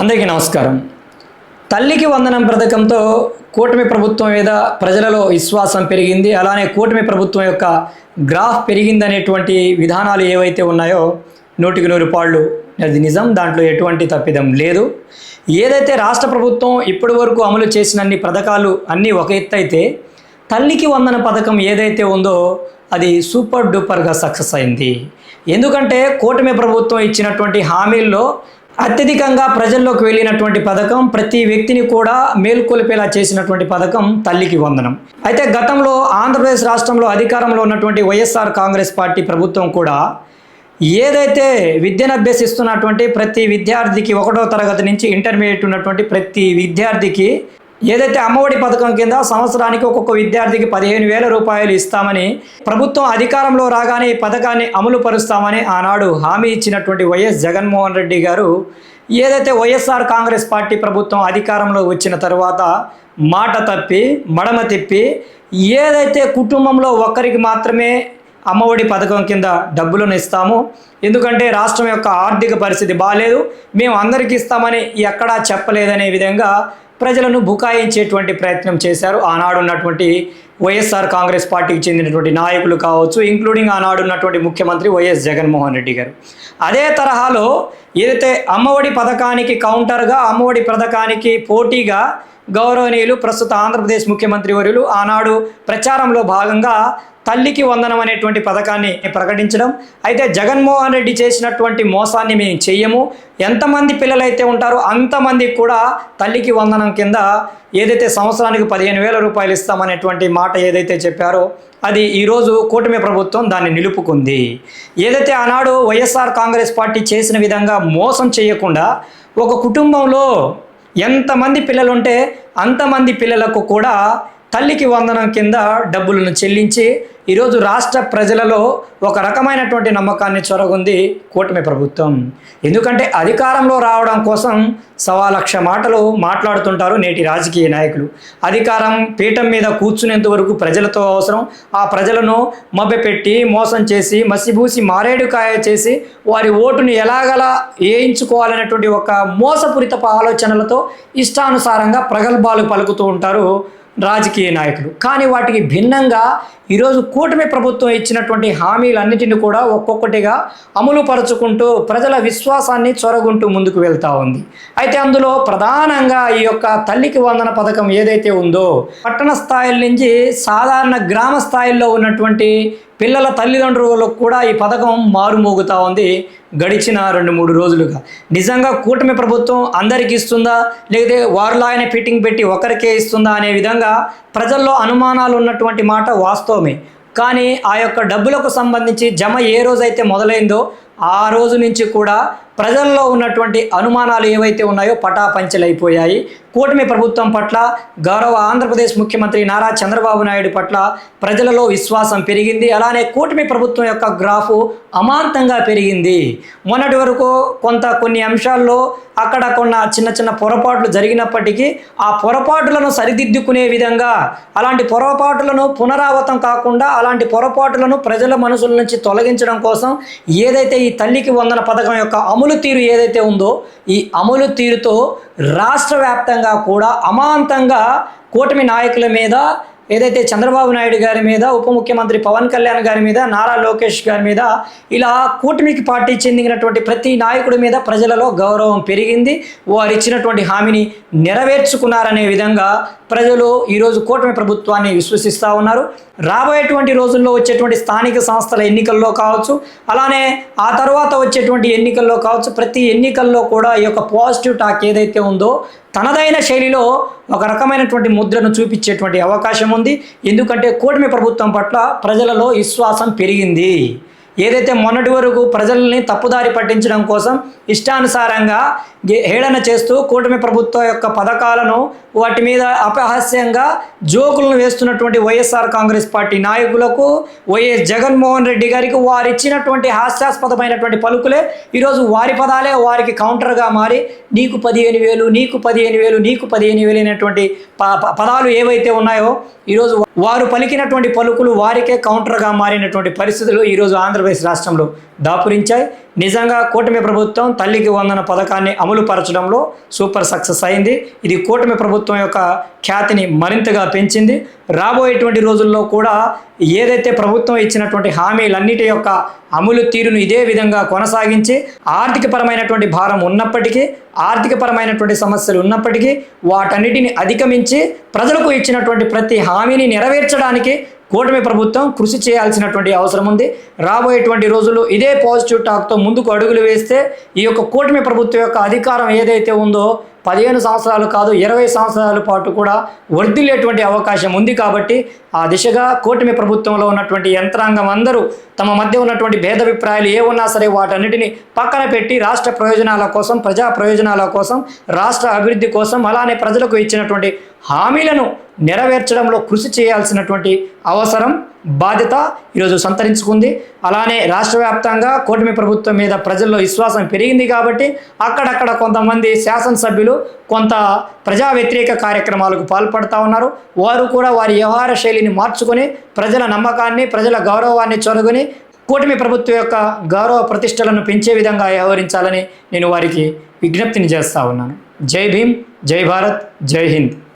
అందరికీ నమస్కారం. తల్లికి వందనం పథకంతో కూటమి ప్రభుత్వం మీద ప్రజలలో విశ్వాసం పెరిగింది. అలానే కూటమి ప్రభుత్వం యొక్క గ్రాఫ్ పెరిగిందనేటువంటి విధానాలు ఏవైతే ఉన్నాయో నూటికి నూరు పాళ్ళు అది నిజం. దాంట్లో ఎటువంటి తప్పిదం లేదు. ఏదైతే రాష్ట్ర ప్రభుత్వం ఇప్పటి వరకు అమలు చేసినన్ని పథకాలు అన్నీ ఒక ఎత్తు అయితే తల్లికి వందన పథకం ఏదైతే ఉందో అది సూపర్ డూపర్గా సక్సెస్ అయింది. ఎందుకంటే కూటమి ప్రభుత్వం ఇచ్చినటువంటి హామీల్లో అత్యధికంగా ప్రజల్లోకి వెళ్ళినటువంటి పథకం ప్రతి వ్యక్తిని కూడా మేల్కొల్పేలా చేసినటువంటి పథకం తల్లికి వందనం. అయితే గతంలో ఆంధ్రప్రదేశ్ రాష్ట్రంలో అధికారంలో ఉన్నటువంటి వైఎస్ఆర్ కాంగ్రెస్ పార్టీ ప్రభుత్వం కూడా ఏదైతే విద్యను అభ్యసిస్తున్నటువంటి ప్రతి విద్యార్థికి ఒకటో తరగతి నుంచి ఇంటర్మీడియట్ ఉన్నటువంటి ప్రతి విద్యార్థికి ఏదైతే అమ్మఒడి పథకం కింద సంవత్సరానికి ఒక్కొక్క విద్యార్థికి పదిహేను వేల రూపాయలు ఇస్తామని ప్రభుత్వం అధికారంలో రాగానే ఈ పథకాన్ని అమలు పరుస్తామని ఆనాడు హామీ ఇచ్చినటువంటి వైఎస్ జగన్మోహన్ రెడ్డి గారు ఏదైతే వైఎస్ఆర్ కాంగ్రెస్ పార్టీ ప్రభుత్వం అధికారంలో వచ్చిన తర్వాత మాట తప్పి మడమ తిప్పి ఏదైతే కుటుంబంలో ఒక్కరికి మాత్రమే అమ్మఒడి పథకం కింద డబ్బులను ఇస్తాము ఎందుకంటే రాష్ట్రం యొక్క ఆర్థిక పరిస్థితి బాగాలేదు మేము అందరికీ ఇస్తామని ఎక్కడా చెప్పలేదనే విధంగా ప్రజలను బుకాయించేటువంటి ప్రయత్నం చేశారు. ఆనాడు ఉన్నటువంటి వైఎస్ఆర్ కాంగ్రెస్ పార్టీకి చెందినటువంటి నాయకులు కావచ్చు ఇంక్లూడింగ్ ఆనాడు ఉన్నటువంటి ముఖ్యమంత్రి వైఎస్ జగన్మోహన్ రెడ్డి గారు. అదే తరహాలో ఏదైతే అమ్మఒడి పథకానికి కౌంటర్గా అమ్మఒడి పథకానికి పోటీగా గౌరవనీయులు ప్రస్తుత ఆంధ్రప్రదేశ్ ముఖ్యమంత్రి వర్యులు ఆనాడు ప్రచారంలో భాగంగా తల్లికి వందనం అనేటువంటి పథకాన్ని ప్రకటించడం అయితే జగన్మోహన్ రెడ్డి చేసినటువంటి మోసాన్ని మేము చెయ్యము. ఎంతమంది పిల్లలైతే ఉంటారో అంతమందికి కూడా తల్లికి వందనం కింద ఏదైతే సంవత్సరానికి పదిహేను వేల రూపాయలు ఇస్తామనేటువంటి మాట ఏదైతే చెప్పారో అది ఈరోజు కూటమి ప్రభుత్వం దాన్ని నిలుపుకుంది. ఏదైతే ఆనాడు వైఎస్ఆర్ కాంగ్రెస్ పార్టీ చేసిన విధంగా మోసం చేయకుండా ఒక కుటుంబంలో ఎంతమంది పిల్లలు ఉంటే అంతమంది పిల్లలకు కూడా తల్లికి వందనం కింద డబ్బులను చెల్లించి ఈరోజు రాష్ట్ర ప్రజలలో ఒక రకమైనటువంటి నమ్మకాన్ని చొరగుంది కూటమి ప్రభుత్వం. ఎందుకంటే అధికారంలో రావడం కోసం సవా లక్ష మాటలు మాట్లాడుతుంటారు నేటి రాజకీయ నాయకులు. అధికారం పీఠం మీద కూర్చునేంత వరకు ప్రజలతో అవసరం. ఆ ప్రజలను మభ్యపెట్టి మోసం చేసి మసిబూసి మారేడుకాయ చేసి వారి ఓటుని ఎలాగలా వేయించుకోవాలనేటువంటి ఒక మోసపూరిత ఆలోచనలతో ఇష్టానుసారంగా ప్రగల్భాలు పలుకుతూ ఉంటారు రాజకీయ నాయకులు. కానీ వాటికి భిన్నంగా ఈరోజు కూటమి ప్రభుత్వం ఇచ్చినటువంటి హామీలన్నిటిని కూడా ఒక్కొక్కటిగా అమలు పరుచుకుంటూ ప్రజల విశ్వాసాన్ని చొరగుంటూ ముందుకు వెళ్తూ ఉంది. అయితే అందులో ప్రధానంగా ఈ యొక్క తల్లికి వందన పథకం ఏదైతే ఉందో పట్టణ స్థాయిల నుంచి సాధారణ గ్రామ స్థాయిల్లో ఉన్నటువంటి పిల్లల తల్లిదండ్రులకు కూడా ఈ పథకం మారుమోగుతూ ఉంది గడిచిన రెండు మూడు రోజులుగా. నిజంగా కూటమి ప్రభుత్వం అందరికీ ఇస్తుందా? లేకపోతే ఆయన ఫిట్టింగ్ పెట్టి ఒకరికే ఇస్తుందా అనే విధంగా ప్రజల్లో అనుమానాలు ఉన్నటువంటి మాట వాస్తవమే. కానీ ఆ యొక్క డబ్బులకు సంబంధించి జమ ఏ రోజైతే మొదలైందో ఆ రోజు నుంచి కూడా ప్రజల్లో ఉన్నటువంటి అనుమానాలు ఏవైతే ఉన్నాయో పటాపంచలైపోయాయి. కూటమి ప్రభుత్వం పట్ల గౌరవ ఆంధ్రప్రదేశ్ ముఖ్యమంత్రి నారా చంద్రబాబు నాయుడు పట్ల ప్రజలలో విశ్వాసం పెరిగింది. అలానే కూటమి ప్రభుత్వం యొక్క గ్రాఫు అమాంతంగా పెరిగింది. మొన్నటి వరకు కొంత కొన్ని అంశాల్లో అక్కడ కొన్న చిన్న చిన్న పొరపాట్లు జరిగినప్పటికీ ఆ పొరపాటులను సరిదిద్దుకునే విధంగా అలాంటి పొరపాటులను పునరావృతం కాకుండా అలాంటి పొరపాటులను ప్రజల మనసుల నుంచి తొలగించడం కోసం ఏదైతే ఈ తల్లికి వందన పథకం యొక్క అమలు తీరు ఏదైతే ఉందో ఈ అమలు తీరుతో రాష్ట్ర వ్యాప్తంగా కూడా అమాంతంగా కూటమి నాయకుల మీద ఏదైతే చంద్రబాబు నాయుడు గారి మీద ఉప ముఖ్యమంత్రి పవన్ కళ్యాణ్ గారి మీద నారా లోకేష్ గారి మీద ఇలా కూటమికి పార్టీ చెందినటువంటి ప్రతి నాయకుడి మీద ప్రజలలో గౌరవం పెరిగింది. వారు ఇచ్చినటువంటి హామీని నెరవేర్చుకున్నారనే విధంగా ప్రజలు ఈరోజు కూటమి ప్రభుత్వాన్ని విశ్వసిస్తూ ఉన్నారు. రాబోయేటువంటి రోజుల్లో వచ్చేటువంటి స్థానిక సంస్థల ఎన్నికల్లో కావచ్చు అలానే ఆ తర్వాత వచ్చేటువంటి ఎన్నికల్లో కావచ్చు ప్రతి ఎన్నికల్లో కూడా ఈ యొక్క పాజిటివ్ టాక్ ఏదైతే ఉందో తనదైన శైలిలో ఒక రకమైనటువంటి ముద్రను చూపించేటువంటి అవకాశం ఉంది. ఎందుకంటే కూటమి ప్రభుత్వం పట్ల ప్రజలలో విశ్వాసం పెరిగింది. ఏదైతే మొన్నటి వరకు ప్రజల్ని తప్పుదారి పట్టించడం కోసం ఇష్టానుసారంగా గే- హేళన చేస్తూ కూటమి ప్రభుత్వం యొక్క పథకాలను వాటి మీద అపహాస్యంగా జోకులను వేస్తున్నటువంటి వైఎస్ఆర్ కాంగ్రెస్ పార్టీ నాయకులకు వైఎస్ జగన్మోహన్ రెడ్డి గారికి వారు ఇచ్చినటువంటి హాస్యాస్పదమైనటువంటి పలుకులే ఈరోజు వారి పదాలే వారికి కౌంటర్గా మారి నీకు పదిహేను వేలు నీకు పదిహేను వేలు నీకు పదిహేను వేలు అనేటువంటి ప- ప- పదాలు ఏవైతే ఉన్నాయో ఈరోజు వారు పలికినటువంటి పలుకులు వారికే కౌంటర్గా మారినటువంటి పరిస్థితులు ఈరోజు ఆంధ్ర ఆంధ్రప్రదేశ్ రాష్ట్రంలో దాపురించాయి. నిజంగా కూటమి ప్రభుత్వం తల్లికి వందన పథకాన్ని అమలు పరచడంలో సూపర్ సక్సెస్ అయింది. ఇది కూటమి ప్రభుత్వం యొక్క ఖ్యాతిని మరింతగా పెంచింది. రాబోయేటువంటి రోజుల్లో కూడా ఏదైతే ప్రభుత్వం ఇచ్చినటువంటి హామీలన్నిటి యొక్క అమలు తీరును ఇదే విధంగా కొనసాగించి ఆర్థికపరమైనటువంటి భారం ఉన్నప్పటికీ ఆర్థికపరమైనటువంటి సమస్యలు ఉన్నప్పటికీ వాటన్నిటిని అధిగమించి ప్రజలకు ఇచ్చినటువంటి ప్రతి హామీని నెరవేర్చడానికి కూటమి ప్రభుత్వం కృషి చేయాల్సినటువంటి అవసరం ఉంది. రాబోయేటువంటి రోజుల్లో ఇదే పాజిటివ్ టాక్తో ముందుకు అడుగులు వేస్తే ఈ యొక్క కూటమి ప్రభుత్వం యొక్క అధికారం ఏదైతే ఉందో పదిహేను సంవత్సరాలు కాదు ఇరవై సంవత్సరాల పాటు కూడా వర్ధిల్లేటువంటి అవకాశం ఉంది కాబట్టి ఆ దిశగా కూటమి ప్రభుత్వంలో ఉన్నటువంటి యంత్రాంగం అందరూ తమ మధ్య ఉన్నటువంటి భేదాభిప్రాయాలు ఏ ఉన్నా సరే వాటన్నిటిని పక్కన పెట్టి రాష్ట్ర ప్రయోజనాల కోసం ప్రజా ప్రయోజనాల కోసం రాష్ట్ర అభివృద్ధి కోసం అలానే ప్రజలకు ఇచ్చినటువంటి హామీలను నెరవేర్చడంలో కృషి చేయాల్సినటువంటి అవసరం బాధ్యత ఈరోజు సంతరించుకుంది. అలానే రాష్ట్ర వ్యాప్తంగా కూటమి ప్రభుత్వం మీద ప్రజల్లో విశ్వాసం పెరిగింది కాబట్టి అక్కడక్కడ కొంతమంది శాసనసభ్యులు కొంత ప్రజా వ్యతిరేక కార్యక్రమాలకు పాల్పడతా ఉన్నారు. వారు కూడా వారి వ్యవహార శైలిని మార్చుకొని ప్రజల నమ్మకాన్ని ప్రజల గౌరవాన్ని చొరగొని కూటమి ప్రభుత్వం యొక్క గౌరవ ప్రతిష్టలను పెంచే విధంగా వ్యవహరించాలని నేను వారికి విజ్ఞప్తిని చేస్తా ఉన్నాను. జై భీమ్ జై భారత్ జై హింద్.